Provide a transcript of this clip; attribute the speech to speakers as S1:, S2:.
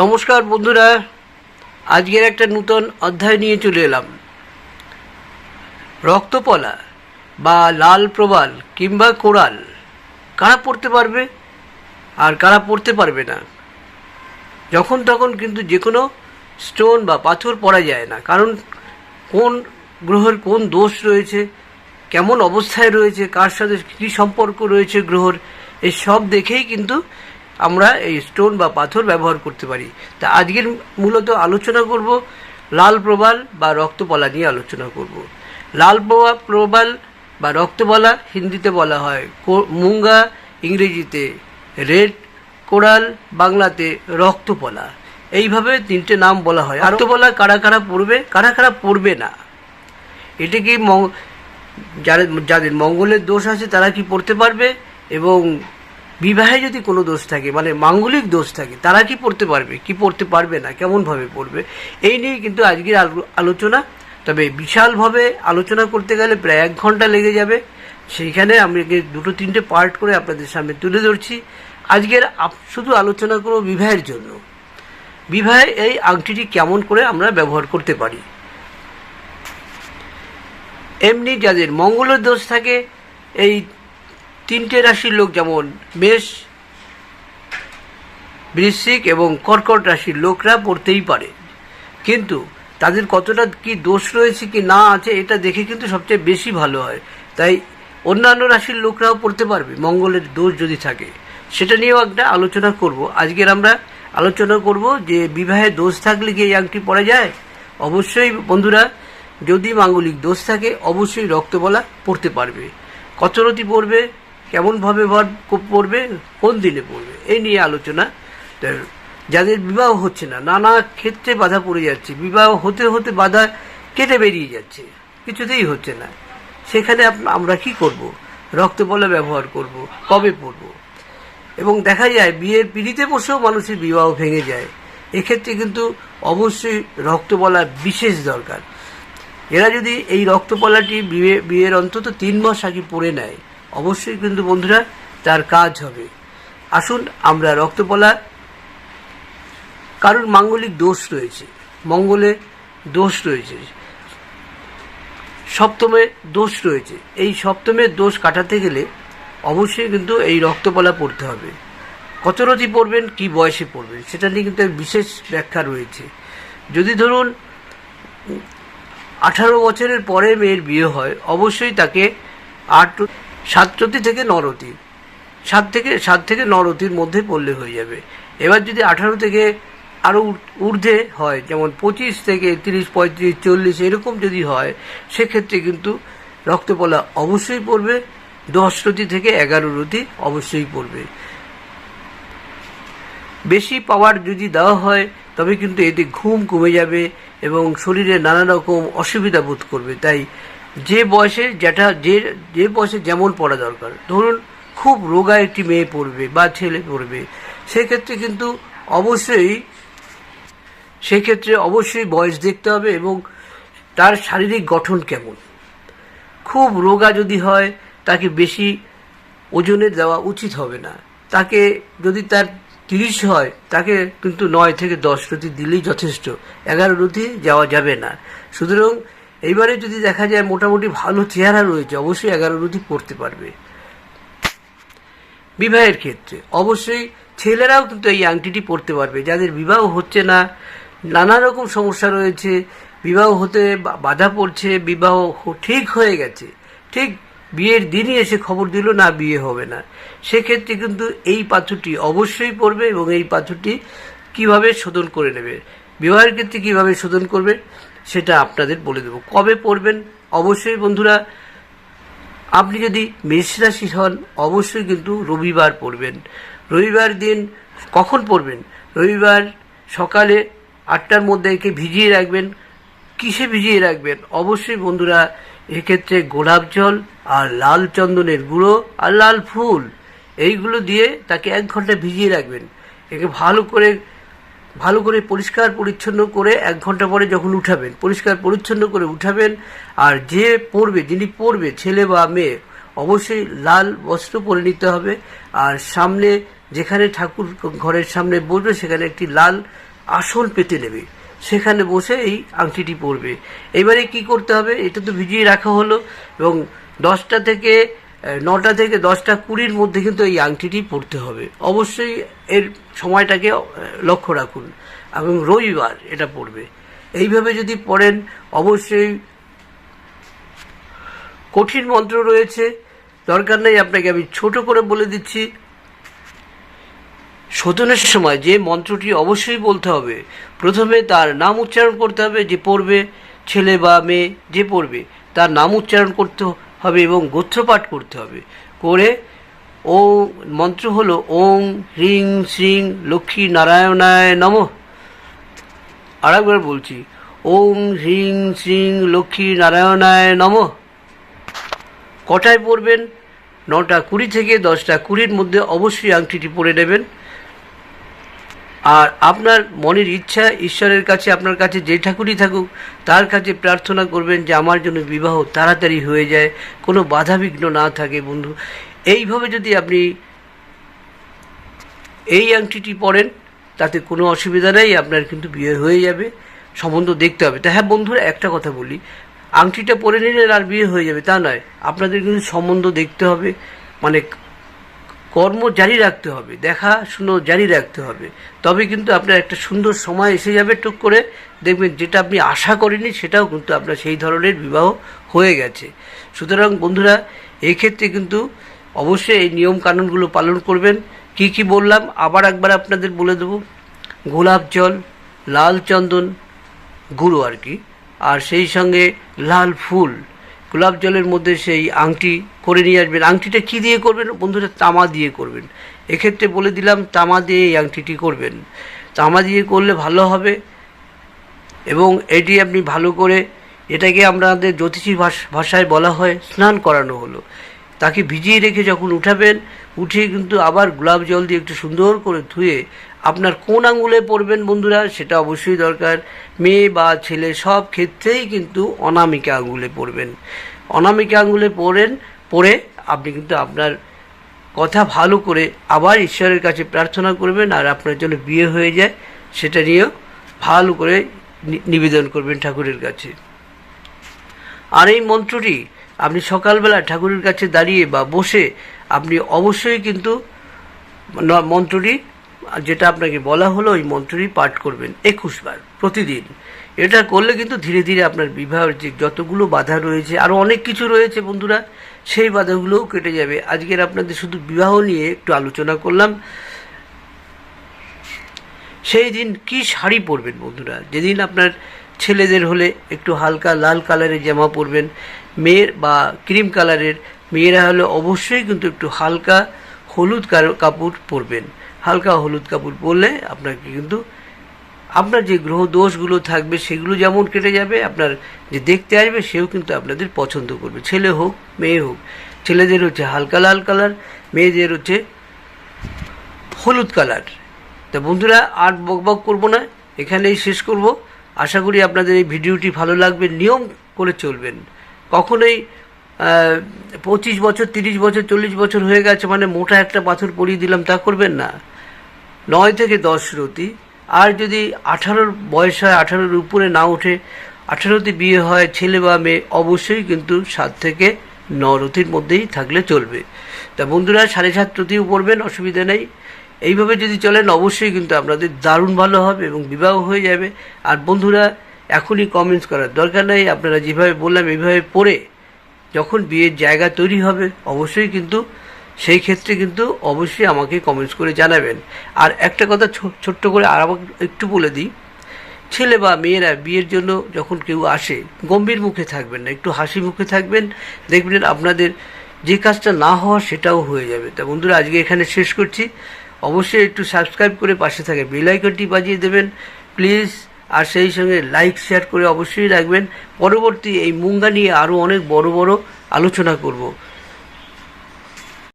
S1: নমস্কার বন্ধুরা, আজকের একটা নূতন অধ্যায় নিয়ে চলে এলাম। রক্তপলা বা লাল প্রবাল কিংবা কোরাল, কারা পড়তে পারবে আর কারা পড়তে পারবে না? যখন তখন কিন্তু যে কোনো স্টোন বা পাথর পড়া যায় না, কারণ কোন গ্রহের কোন দোষ রয়েছে, কেমন অবস্থায় রয়েছে, কার সাথে কী সম্পর্ক রয়েছে গ্রহর এই সব দেখেই কিন্তু আমরা এই স্টোন বা পাথর ব্যবহার করতে পারি। তা আজকের মূলত আলোচনা করব লাল প্রবাল বা রক্তপলা নিয়ে আলোচনা করব। লাল প্রবা প্রবাল বা রক্তপলা হিন্দিতে বলা হয় মুঙ্গা, ইংরেজিতে রেড, কোরাল, বাংলাতে রক্তপলা এইভাবে তিনটে নাম বলা হয়। রক্তপলা কারা কারা পড়বে? কারা কারা পড়বে না? এটা কি যাদের যাদের মঙ্গলের দোষ আছে তারা কি পড়তে পারবে? এবং বিবাহে যদি কোনো দোষ থাকে মানে মাঙ্গলিক দোষ থাকে, তারা কি পড়তে পারবে? কি পড়তে পারবে না? কেমনভাবে পড়বে? এই নিয়ে কিন্তু আজকের আলোচনা। তবে বিশালভাবে আলোচনা করতে গেলে প্রায় এক ঘণ্টা লেগে যাবে। সেইখানে আমি দুটো তিনটে পার্ট করে আপনাদের সামনে তুলে ধরছি। আজকের শুধু আলোচনা করব বিবাহের জন্য। বিবাহে এই আংটিটি কেমন করে আমরা ব্যবহার করতে পারি? এমনি যাদের মঙ্গলের দোষ থাকে, এই তিনটে রাশির লোক যেমন মেষ, বৃশ্চিক এবং কর্কট রাশির লোকরা পড়তেই পারে। কিন্তু তাদের কতটা কি দোষ রয়েছে কি না আছে, এটা দেখে কিন্তু সবচেয়ে বেশি ভালো হয়। তাই অন্যান্য রাশির লোকরাও পড়তে পারবে, মঙ্গলের দোষ যদি থাকে। সেটা নিয়েও একটা আলোচনা করব। আজকের আমরা আলোচনা করব যে বিবাহে দোষ থাকলে কি এই আংটি পরা যায়? অবশ্যই বন্ধুরা, যদি মাঙ্গলিক দোষ থাকে, অবশ্যই রক্তবলা পড়তে পারবে। কচরতি পড়বে কেমনভাবে ভর পড়বে? কোন দিনে পড়বে? এই নিয়ে আলোচনা। যাদের বিবাহ হচ্ছে না, নানা ক্ষেত্রে বাধা পড়ে যাচ্ছে। বিবাহ হতে হতে বাধা কেটে বেরিয়ে যাচ্ছে। কিছুতেই হচ্ছে না। সেখানে আমরা কি করব? রক্তবলা ব্যবহার করব। কবে পড়ব? এবং দেখা যায়, বিয়ের পিড়িতে বসেও মানুষের বিবাহ ভেঙে যায়। এক্ষেত্রে কিন্তু অবশ্যই রক্তবলা বিশেষ দরকার। এরা যদি এই রক্তপলাটি বিয়ে বিয়ের অন্তত তিন মাস আগে পড়ে নেয় অবশ্যই কিন্তু বন্ধুরা, তার কাজ হবে। আসুন আমরা রক্তপলা কারণ মাঙ্গলিক দোষ রয়েছে, মঙ্গলে দোষ রয়েছে, সপ্তমে দোষ রয়েছে। এই সপ্তমের দোষ কাটাতে গেলে অবশ্যই কিন্তু এই রক্তপলা পড়তে হবে। কত রতি পড়বেন, কি বয়সে পড়বেন, সেটা নিয়ে কিন্তু বিশেষ ব্যাখ্যা রয়েছে। যদি ধরুন, আঠারো বছরের পরে মেয়ের বিয়ে হয়, অবশ্যই তাকে আট সাতরতি থেকে নরতি। সাত থেকে সাত থেকে নরতির মধ্যে পড়লে হয়ে যাবে। এবার যদি আঠারো থেকে আরও ঊর্ধ্বে হয়, যেমন পঁচিশ থেকে তিরিশ, পঁয়ত্রিশ, চল্লিশ এরকম যদি হয়, সেক্ষেত্রে কিন্তু রক্তপলা অবশ্যই পড়বে, দশ রতি থেকে এগারো রতি অবশ্যই পড়বে। বেশি পাওয়ার যদি দেওয়া হয়, তবে কিন্তু এতে ঘুম কমে যাবে এবং শরীরে নানা রকম অসুবিধা বোধ করবে। তাই যে বয়সে যেটা, যে যে বয়সে যেমন পড়া দরকার, ধরুন খুব রোগা একটি মেয়ে পড়বে বা ছেলে পড়বে, সেক্ষেত্রে কিন্তু অবশ্যই, সেক্ষেত্রে অবশ্যই বয়স দেখতে হবে এবং তার শারীরিক গঠন কেমন। খুব রোগা যদি হয়, তাকে বেশি ওজনের দেওয়া উচিত হবে না। তাকে যদি তার তিরিশ হয়, তাকে কিন্তু নয় থেকে দশ রতি দিলেই যথেষ্ট, এগারো রতি যাওয়া যাবে না। সুতরাং এইবারে যদি দেখা যায় মোটামুটি ভালো চেহারা রয়েছে, অবশ্যই এগারো রতি পড়তে পারবে। বিবাহের ক্ষেত্রে অবশ্যই ছেলেরাও কিন্তু এই আংটিটি পরতে পারবে। যাদের বিবাহ হচ্ছে না, নানা রকম সমস্যা রয়েছে, বিবাহ হতে বাধা পড়ছে, বিবাহ ঠিক হয়ে গেছে, ঠিক বিয়ের দিনই এসে খবর দিল, না বিয়ে হবে না। সেক্ষেত্রে কিন্তু এই পাথরটি অবশ্যই পড়বে এবং এই পাথরটি কীভাবে শোধন করে নেবে? বিবাহের ক্ষেত্রে কীভাবে শোধন করবে? সেটা আপনাদের বলে দেবো। কবে পড়বেন? অবশ্যই বন্ধুরা, আপনি যদি মেষ রাশি হন, অবশ্যই কিন্তু রবিবার পড়বেন। রবিবার দিন কখন পড়বেন? রবিবার সকালে আটটার মধ্যে একে ভিজিয়ে রাখবেন। কিসে ভিজিয়ে রাখবেন? অবশ্যই বন্ধুরা, এক্ষেত্রে গোলাপ জল আর লাল চন্দনের গুঁড়ো আর লাল ফুল, এইগুলো দিয়ে তাকে এক ঘণ্টা ভিজিয়ে রাখবেন। একে ভালো করে ভালো করে পরিষ্কার পরিচ্ছন্ন করে এক ঘণ্টা পরে যখন উঠাবেন, পরিষ্কার পরিচ্ছন্ন করে উঠাবেন, আর যে পড়বে, যিনি পড়বে, ছেলে বা মেয়ে, অবশ্যই লাল বস্ত্র পরে নিতে হবে। আর সামনে যেখানে ঠাকুর ঘরের সামনে বসবে, সেখানে একটি লাল আসন পেতে নেবে। সেখানে বসে এই আংটিটি পরবে। এবারে কি করতে হবে? এটা তো ভিজিয়ে রাখা হলো এবং দশটা থেকে নটা থেকে দশটা কুড়ির মধ্যে কিন্তু এই আংটিটি পড়তে হবে। অবশ্যই এর সময়টাকে লক্ষ্য রাখুন। এবং রবিবার এটা পড়বে এইভাবে যদি পড়েন অবশ্যই কঠিন মন্ত্র রয়েছে। দরকার নেই আপনাকে আমি ছোট করে বলে দিচ্ছি। শোধনের সময় যে মন্ত্রটি অবশ্যই বলতে হবে, প্রথমে তার নাম উচ্চারণ করতে হবে যে পড়বে, ছেলে বা মেয়ে যে পড়বে, তার নাম উচ্চারণ করতে হবে এবং গোত্রপাঠ করতে হবে। করে ও মন্ত্র হলো ওং, হ্রিং, শ্রিং, লক্ষ্মী নারায়ণায় নমঃ। আরেকবার বলছি, ওং, হ্রিং, শ্রিং, লক্ষ্মী নারায়ণায় নমঃ। কটায় পড়বেন? নটা কুড়ি থেকে দশটা কুড়ির মধ্যে অবশ্যই আংটিটি পরে নেবেন। আর আপনার মনের ইচ্ছা ঈশ্বরের কাছে, আপনার কাছে যে ঠাকুরই থাকুক, তার কাছে প্রার্থনা করবেন যে আমার জন্য বিবাহ তাড়াতাড়ি হয়ে যায়, কোনো বাধাবিঘ্ন না থাকে বন্ধু। এইভাবে যদি আপনি এই আংটিটি পরেন, তাতে কোনো অসুবিধা নেই, আপনার কিন্তু বিয়ে হয়ে যাবে, সম্বন্ধ দেখতে হবে। তা হ্যাঁ বন্ধুরা, একটা কথা বলি, আংটিটা পরে নিলেন আর বিয়ে হয়ে যাবে, তা নয়। আপনাদের কিন্তু সম্বন্ধ দেখতে হবে মানে কর্ম জারি রাখতে হবে, দেখা শুনো জারি রাখতে হবে। তবে কিন্তু আপনার একটা সুন্দর সময় এসে যাবে টুক করে, দেখবেন যেটা আপনি আশা করেনি সেটাও কিন্তু আপনার সেই ধরনের বিবাহ হয়ে গেছে। সুতরাং বন্ধুরা, এক্ষেত্রে কিন্তু অবশ্যই এই নিয়ম কানুনগুলো পালন করবেন। কি কি বললাম? আবার একবার আপনাদের বলে দেবো। গোলাপ জল, লাল চন্দন, গুঁড়ো আর কি। আর সেই সঙ্গে লাল ফুল। গোলাপ জলের মধ্যে সেই আংটি করে নিয়ে আসবেন। আংটিটা কী দিয়ে করবেন? বন্ধুরা, তামা দিয়ে করবেন। এক্ষেত্রে বলে দিলাম, তামা দিয়ে এই আংটিটি করবেন। তামা দিয়ে করলে ভালো হবে এবং এটি আপনি ভালো করে এটাকে আমাদের জ্যোতিষী ভাষ- ভাষায় বলা হয়, স্নান করানো হলো। তাকে ভিজিয়ে রেখে যখন উঠাবেন, উঠিয়ে কিন্তু আবার গোলাপ জল দিয়ে একটু সুন্দর করে ধুয়ে আপনার কোন আঙুলে পড়বেন বন্ধুরা, সেটা অবশ্যই দরকার। মেয়ে বা ছেলে সব ক্ষেত্রেই কিন্তু অনামিকা আঙুলে পড়বেন অনামিকা আঙুলে পড়েন পড়ে আপনি কিন্তু আপনার কথা ভালো করে আবার ঈশ্বরের কাছে প্রার্থনা করবেন আর আপনার জন্য বিয়ে হয়ে যায়, সেটা নিয়েও ভালো করে নিবেদন করবেন ঠাকুরের কাছে। আর এই মন্ত্রটি আপনি সকালবেলা ঠাকুরের কাছে দাঁড়িয়ে বা বসে আপনি অবশ্যই কিন্তু মন্ত্রটি, যেটা আপনাকে বলা হলো, ওই মন্ত্রটি পাঠ করবেন একুশ বার প্রতিদিন। এটা করলে কিন্তু ধীরে ধীরে আপনার বিবাহের যে যতগুলো বাধা রয়েছে আরও অনেক কিছু রয়েছে বন্ধুরা সেই বাধাগুলোও কেটে যাবে। আজকের আপনাদের শুধু বিবাহ নিয়ে একটু আলোচনা করলাম। সেই দিন কি শাড়ি পরবেন বন্ধুরা? যেদিন আপনার ছেলেদের হলে একটু হালকা লাল কালারের জামা পরবেন। মেয়ের বা ক্রিম কালারের। মেয়েরা হলে অবশ্যই কিন্তু একটু হালকা হলুদ কাপড় পরবেন। হালকা হলুদ কাপড় পরলে আপনাকে কিন্তু আপনার যে গ্রহ দোষগুলো থাকবে, সেগুলো যেমন কেটে যাবে, আপনার যে দেখতে আসবে, সেও কিন্তু আপনাদের পছন্দ করবে। ছেলে হোক, মেয়ে হোক, ছেলেদের হচ্ছে হালকা লাল কালার, মেয়েদের হচ্ছে হলুদ কালার। তা বন্ধুরা, আর বকবক করব না, এখানেই শেষ করব। আশা করি আপনাদের এই ভিডিওটি ভালো লাগবে, নিয়ম করে চলবেন। কখনোই পঁচিশ বছর, তিরিশ বছর, চল্লিশ বছর হয়ে গেছে মানে মোটা একটা পাথর পরিয়ে দিলাম, তা করবেন না। নয় থেকে দশ রতি। আর যদি আঠারোর বয়স হয়, আঠারোর উপরে না ওঠে আঠারোতে বিয়ে হয়, ছেলে বা মেয়ে, অবশ্যই কিন্তু সাত থেকে ন রতির মধ্যেই থাকলে চলবে। তা বন্ধুরা, সাড়ে সাত রতিও পড়বেন, অসুবিধা নেই। এইভাবে যদি চলেন, অবশ্যই কিন্তু আপনাদের দারুণ ভালো হবে এবং বিবাহ হয়ে যাবে। আর বন্ধুরা, এখনই কমেন্টস করার দরকার নেই। আপনারা যেভাবে বললাম, এইভাবে পড়ে যখন বিয়ের জায়গা তৈরি হবে, অবশ্যই কিন্তু সেই ক্ষেত্রে কিন্তু অবশ্যই আমাকে কমেন্টস করে জানাবেন। আর একটা কথা ছোট্ট করে আর একটু বলে দিই, ছেলে বা মেয়েরা বিয়ের জন্য যখন কেউ আসে, গম্ভীর মুখে থাকবেন না, একটু হাসি মুখে থাকবেন, দেখবেন আপনাদের যে কাজটা না হওয়া সেটাও হয়ে যাবে। তা বন্ধুরা, আজকে এখানে শেষ করছি। অবশ্যই একটু সাবস্ক্রাইব করে পাশে থাকে বেল আইকনটি বাজিয়ে দেবেন। প্লিজ আর সেই সঙ্গে লাইক শেয়ার করে অবশ্যই রাখবেন। পরবর্তী এই মুঙ্গা নিয়ে আরও অনেক বড় বড় আলোচনা করব।